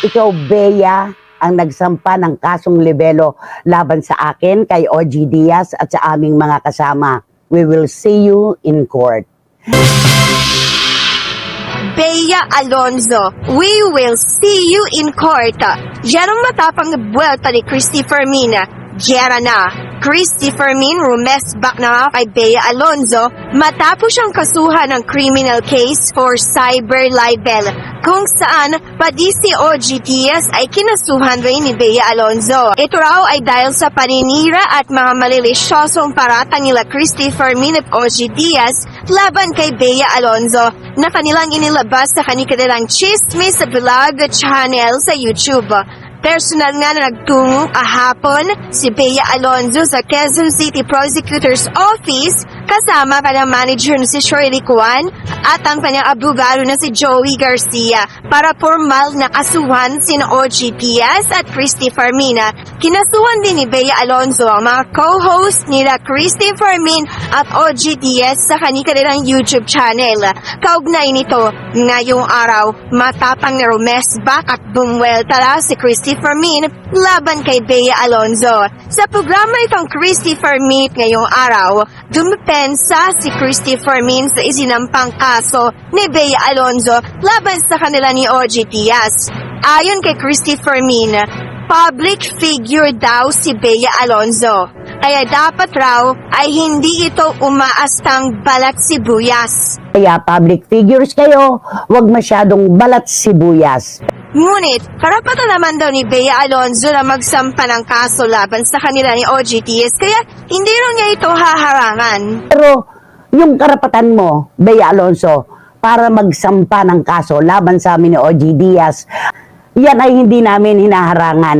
Ikaw, Bea, ang nagsampa ng kasong libelo laban sa akin, kay OG Diaz at sa aming mga kasama. We will see you in court. Bea Alonzo, we will see you in court. Yan ang matapang buwelta ni Christy Fermina. Gera na. Christy Fermin rumesbak na nga kay Bea Alonzo matapos siyang kasuhan ng criminal case for cyber libel kung saan pati si ay kinasuhan rin ni Bea Alonzo. Ito raw ay dahil sa paninira at mga malilisyosong paratang nila Christy Fermin at OG Diaz laban kay Bea Alonzo na kanilang inilabas sa kanilang chismis vlog channel sa YouTube. Personal nga na nagtungo kahapon si Bea Alonzo sa Quezon City Prosecutor's Office kasama kanyang manager na si Shirley Kwan at ang kanyang abogado na si Joey Garcia para formal na kasuhan sina OG Diaz at Christy Fermina. Kinasuhan din ni Bea Alonzo ang mga co-host nila Christy Fermin at OG Diaz sa kanilang YouTube channel. Kaugnay nito, ngayong araw, matapang na rumesbak at bumwelta si Christy Fermin laban kay Bea Alonzo. Sa programa itong Christy Fermin ngayong araw, dumepensa si Christy Fermin sa isinampang kaso ni Bea Alonzo laban sa kanila ni OG Diaz. Ayon kay Christy Fermin, public figure daw si Bea Alonzo. Kaya dapat raw ay hindi ito umaastang balat sibuyas. Kaya public figures kayo, wag masyadong balat sibuyas. Ngunit, karapatan naman daw ni Bea Alonzo na magsampa ng kaso laban sa kanila ni OG Diaz kaya hindi raw niya ito haharangan. Pero yung karapatan mo, Bea Alonso, para magsampa ng kaso laban sa amin ni OG Diaz, yan ay hindi namin hinaharangan.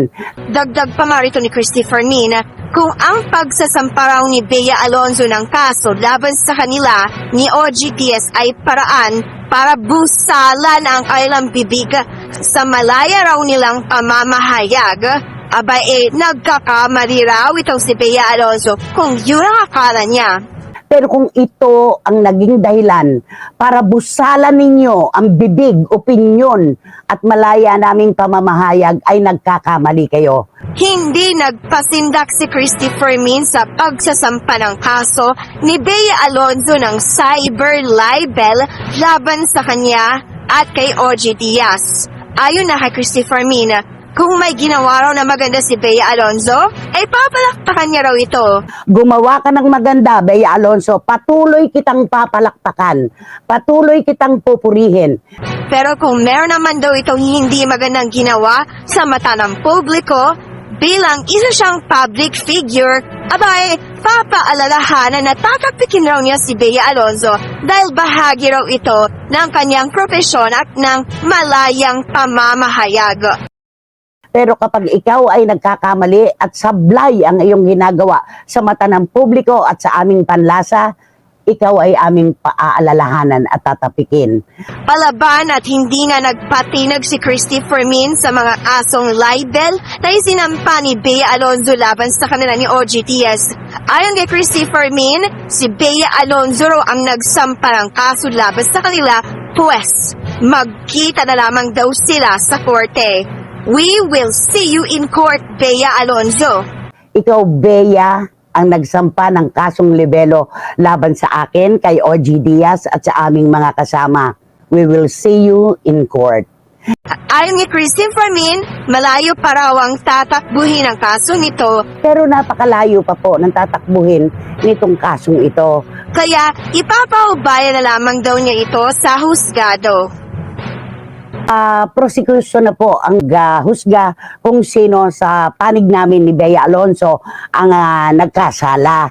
Dagdag pa nga rito ni Christopher Min kung ang pagsasampa raw ni Bea Alonzo ng kaso laban sa kanila ni OG Diaz ay paraan para busalan ang kailang bibig sa malaya raw nilang pamamahayag. Aba eh, nagkakamali raw itong si Bea Alonzo kung yun ang akala niya. Pero kung ito ang naging dahilan para busalan ninyo ang bibig, opinyon at malaya naming pamamahayag ay nagkakamali kayo. Hindi nagpasindak si Christopher Min sa pagsasampa ng kaso ni Bea Alonzo ng cyber libel laban sa kanya at kay OG Diaz. Ayon na kay Christopher Min, kung may ginawa raw na maganda si Bea Alonzo, ay papalakpakan niya raw ito. Gumawa ka ng maganda, Bea Alonso. Patuloy kitang papalakpakan. Patuloy kitang pupurihin. Pero kung meron naman daw itong hindi magandang ginawa sa mata ng publiko, bilang isa siyang public figure, abay, papaalalahanan na tatapikin raw niya si Bea Alonzo dahil bahagi raw ito ng kanyang propesyon at ng malayang pamamahayag. Pero kapag ikaw ay nagkakamali at sablay ang iyong ginagawa sa mata ng publiko at sa aming panlasa, ikaw ay aming paaalalahanan at tatapikin. Palaban at hindi nga nagpatinag si Christopher Min sa mga asong libel na isinampa ni Bea Alonzo laban sa kanila ni OG Diaz. Ayon kay Christopher Min, si Bea Alonzo raw ang nagsampa ng kaso laban sa kanila, pues magkita na lamang daw sila sa korte. We will see you in court, Bea Alonzo. Ikaw, Bea, ang nagsampa ng kasong libelo laban sa akin, kay OG Diaz at sa aming mga kasama. We will see you in court. Ayon kay Christopher Min, malayo pa raw ang tatakbuhin ang kaso nito Pero napakalayo pa po ng tatakbuhin nitong kasong ito. Kaya ipapaubaya na lamang daw niya ito sa husgado. Ah, prosecution na po ang ah, husga kung sino sa panig namin ni Bea Alonso ang ah, nagkasala.